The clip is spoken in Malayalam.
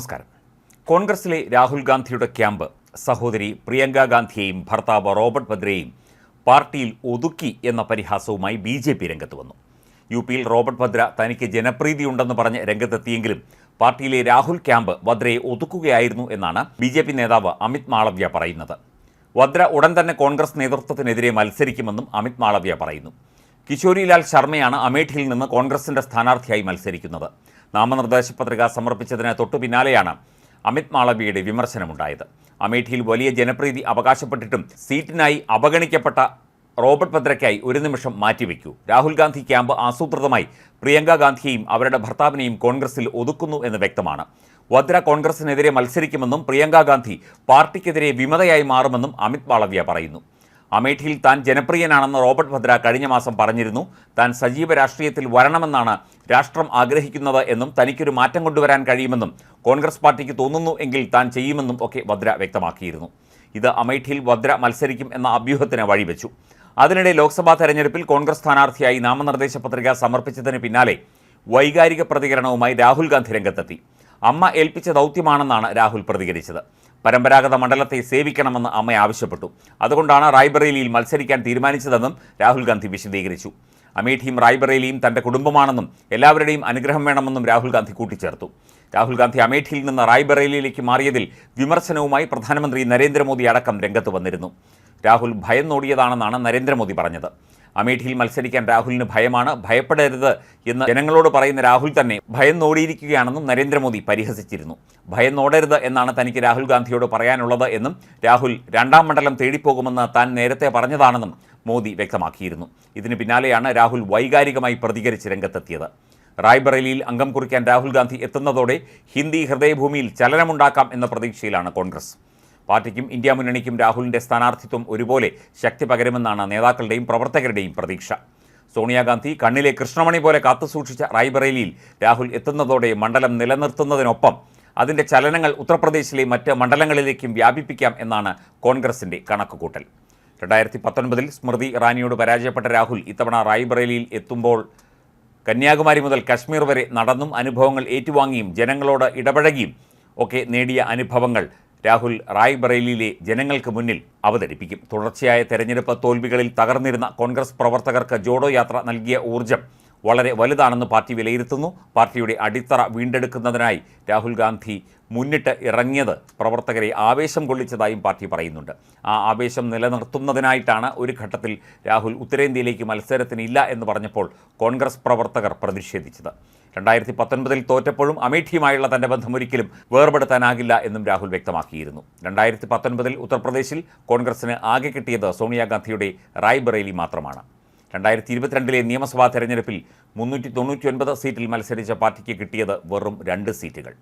നമസ്കാരം. കോൺഗ്രസിലെ രാഹുൽ ഗാന്ധിയുടെ ക്യാമ്പ് സഹോദരി പ്രിയങ്ക ഗാന്ധിയെയും ഭർത്താവ് റോബർട്ട് ഭദ്രയെയും പാർട്ടിയിൽ ഒതുക്കി എന്ന പരിഹാസവുമായി ബി ജെ പി രംഗത്ത് വന്നു. യു പിയിൽ റോബർട്ട് ഭദ്ര തനിക്ക് ജനപ്രീതിയുണ്ടെന്ന് പറഞ്ഞ് രംഗത്തെത്തിയെങ്കിലും പാർട്ടിയിലെ രാഹുൽ ക്യാമ്പ് വദ്രയെ ഒതുക്കുകയായിരുന്നു എന്നാണ് ബി ജെ പി നേതാവ് അമിത് മാളവ്യ പറയുന്നത്. വദ്ര ഉടൻ തന്നെ കോൺഗ്രസ് നേതൃത്വത്തിനെതിരെ മത്സരിക്കുമെന്നും അമിത് മാളവ്യ പറയുന്നു. കിശോരിലാൽ ശർമ്മയാണ് അമേഠിയിൽ നിന്ന് കോൺഗ്രസിന്റെ സ്ഥാനാർത്ഥിയായി മത്സരിക്കുന്നത്. നാമനിർദ്ദേശ പത്രിക സമർപ്പിച്ചതിന് തൊട്ടു പിന്നാലെയാണ് അമിത് മാളവിയുടെ വിമർശനമുണ്ടായത്. അമേഠിയിൽ വലിയ ജനപ്രീതി അവകാശപ്പെട്ടിട്ടും സീറ്റിനായി അവഗണിക്കപ്പെട്ട റോബർട്ട് ഭദ്രയ്ക്കായി ഒരു നിമിഷം മാറ്റിവെക്കൂ. രാഹുൽ ഗാന്ധി ക്യാമ്പ് ആസൂത്രിതമായി പ്രിയങ്ക ഗാന്ധിയെയും അവരുടെ ഭർത്താവിനെയും കോൺഗ്രസിൽ ഒതുക്കുന്നു എന്ന് വ്യക്തമാണ്. വദ്ര കോൺഗ്രസിനെതിരെ മത്സരിക്കുമെന്നും പ്രിയങ്ക ഗാന്ധി പാർട്ടിക്കെതിരെ വിമതയായി മാറുമെന്നും അമിത് മാളവ്യ പറയുന്നു. അമേഠിയിൽ താൻ ജനപ്രിയനാണെന്ന് റോബർട്ട് ഭദ്ര കഴിഞ്ഞ മാസം പറഞ്ഞിരുന്നു. താൻ സജീവ രാഷ്ട്രീയത്തിൽ വരണമെന്നാണ് രാഷ്ട്രം ആഗ്രഹിക്കുന്നത് എന്നും തനിക്കൊരു മാറ്റം കൊണ്ടുവരാൻ കഴിയുമെന്നും കോൺഗ്രസ് പാർട്ടിക്ക് തോന്നുന്നു എങ്കിൽ താൻ ചെയ്യുമെന്നും ഒക്കെ ഭദ്ര വ്യക്തമാക്കിയിരുന്നു. ഇത് അമേഠിയിൽ ഭദ്ര മത്സരിക്കും എന്ന അഭ്യൂഹത്തിന് വഴിവെച്ചു. അതിനിടെ ലോക്സഭാ തെരഞ്ഞെടുപ്പിൽ കോൺഗ്രസ് സ്ഥാനാർത്ഥിയായി നാമനിർദ്ദേശ പത്രിക സമർപ്പിച്ചതിന് പിന്നാലെ വൈകാരിക പ്രതികരണവുമായി രാഹുൽ ഗാന്ധി രംഗത്തെത്തി. അമ്മ ഏൽപ്പിച്ച ദൗത്യമാണെന്നാണ് രാഹുൽ പ്രതികരിച്ചത്. പരമ്പരാഗത മണ്ഡലത്തെ സേവിക്കണമെന്ന് അമ്മ ആവശ്യപ്പെട്ടു. അതുകൊണ്ടാണ് റായ്ബറേലിയിൽ മത്സരിക്കാൻ തീരുമാനിച്ചതെന്നും രാഹുൽ ഗാന്ധി വിശദീകരിച്ചു. അമേഠിയും റായ്ബറേലിയും തന്റെ കുടുംബമാണെന്നും എല്ലാവരുടെയും അനുഗ്രഹം വേണമെന്നും രാഹുൽ ഗാന്ധി കൂട്ടിച്ചേർത്തു. രാഹുൽ ഗാന്ധി അമേഠിയിൽ നിന്ന് റായ്ബറേലിയിലേക്ക് മാറിയതിൽ വിമർശനവുമായി പ്രധാനമന്ത്രി നരേന്ദ്രമോദി അടക്കം രംഗത്ത് വന്നിരുന്നു. രാഹുൽ ഭയം നോടിയതാണെന്നാണ് നരേന്ദ്രമോദി പറഞ്ഞത്. അമേഠിയിൽ മത്സരിക്കാൻ രാഹുലിന് ഭയമാണ്. ഭയപ്പെടരുത് എന്ന് ജനങ്ങളോട് പറയുന്ന രാഹുൽ തന്നെ ഭയം നോടിയിരിക്കുകയാണെന്നും നരേന്ദ്രമോദി പരിഹസിച്ചിരുന്നു. ഭയം നോടരുത് എന്നാണ് തനിക്ക് രാഹുൽ ഗാന്ധിയോട് പറയാനുള്ളത് എന്നും രാഹുൽ രണ്ടാം മണ്ഡലം തേടിപ്പോകുമെന്ന് താൻ നേരത്തെ പറഞ്ഞതാണെന്നും മോദി വ്യക്തമാക്കിയിരുന്നു. ഇതിന് പിന്നാലെയാണ് രാഹുൽ വൈകാരികമായി പ്രതികരിച്ച് രംഗത്തെത്തിയത്. റായ്ബറേലിയിൽ അംഗം കുറിക്കാൻ രാഹുൽ ഗാന്ധി എത്തുന്നതോടെ ഹിന്ദി ഹൃദയഭൂമിയിൽ ചലനമുണ്ടാക്കാം എന്ന പ്രതീക്ഷയിലാണ് കോൺഗ്രസ്. പാർട്ടിക്കും ഇന്ത്യ മുന്നണിക്കും രാഹുലിന്റെ സ്ഥാനാർത്ഥിത്വം ഒരുപോലെ ശക്തി പകരുമെന്നാണ് നേതാക്കളുടെയും പ്രവർത്തകരുടെയും പ്രതീക്ഷ. സോണിയാഗാന്ധി കണ്ണിലെ കൃഷ്ണമണി പോലെ കാത്തുസൂക്ഷിച്ച റായ്ബറേലിയിൽ രാഹുൽ എത്തുന്നതോടെ മണ്ഡലം നിലനിർത്തുന്നതിനൊപ്പം അതിന്റെ ചലനങ്ങൾ ഉത്തർപ്രദേശിലെ മറ്റ് മണ്ഡലങ്ങളിലേക്കും വ്യാപിപ്പിക്കാം എന്നാണ് കോൺഗ്രസിന്റെ കണക്കുകൂട്ടൽ. രണ്ടായിരത്തി പത്തൊൻപതിൽ സ്മൃതി ഇറാനിയോട് പരാജയപ്പെട്ട രാഹുൽ ഇത്തവണ റായ്ബറേലിയിൽ എത്തുമ്പോൾ കന്യാകുമാരി മുതൽ കശ്മീർ വരെ നടന്നും അനുഭവങ്ങൾ ഏറ്റുവാങ്ങിയും ജനങ്ങളോട് ഇടപഴകിയും ഒക്കെ നേടിയ അനുഭവങ്ങൾ രാഹുൽ റായ്ബറേലിയിലെ ജനങ്ങൾക്ക് മുന്നിൽ അവതരിപ്പിക്കും. തുടർച്ചയായ തെരഞ്ഞെടുപ്പ് തോൽവികളിൽ തകർന്നിരുന്ന കോൺഗ്രസ് പ്രവർത്തകർക്ക് ജോഡോ യാത്ര നൽകിയ ഊർജം വളരെ വലുതാണെന്ന് പാർട്ടി വിലയിരുത്തുന്നു. പാർട്ടിയുടെ അടിത്തറ വീണ്ടെടുക്കുന്നതിനായി രാഹുൽ ഗാന്ധി മുന്നിട്ട് ഇറങ്ങിയത് പ്രവർത്തകരെ ആവേശം കൊള്ളിച്ചതായും പാർട്ടി പറയുന്നുണ്ട്. ആ ആവേശം നിലനിർത്തുന്നതിനായിട്ടാണ് ഒരു ഘട്ടത്തിൽ രാഹുൽ ഉത്തരേന്ത്യയിലേക്ക് മത്സരത്തിനില്ല എന്ന് പറഞ്ഞപ്പോൾ കോൺഗ്രസ് പ്രവർത്തകർ പ്രതിഷേധിച്ചത്. രണ്ടായിരത്തി പത്തൊൻപതിൽ തോറ്റപ്പോഴും അമേഠിയുമായുള്ള തന്റെ ബന്ധം ഒരിക്കലും വേർപെടുത്താനാകില്ല എന്നും രാഹുൽ വ്യക്തമാക്കിയിരുന്നു. രണ്ടായിരത്തി പത്തൊൻപതിൽ ഉത്തർപ്രദേശിൽ കോൺഗ്രസിന് ആകെ കിട്ടിയത് സോണിയാഗാന്ധിയുടെ റായ്ബറേലി മാത്രമാണ്. രണ്ടായിരത്തി ഇരുപത്തിരണ്ടിലെ നിയമസഭാ തെരഞ്ഞെടുപ്പിൽ മുന്നൂറ്റി സീറ്റിൽ മത്സരിച്ച പാർട്ടിക്ക് കിട്ടിയത് വെറും രണ്ട് സീറ്റുകൾ.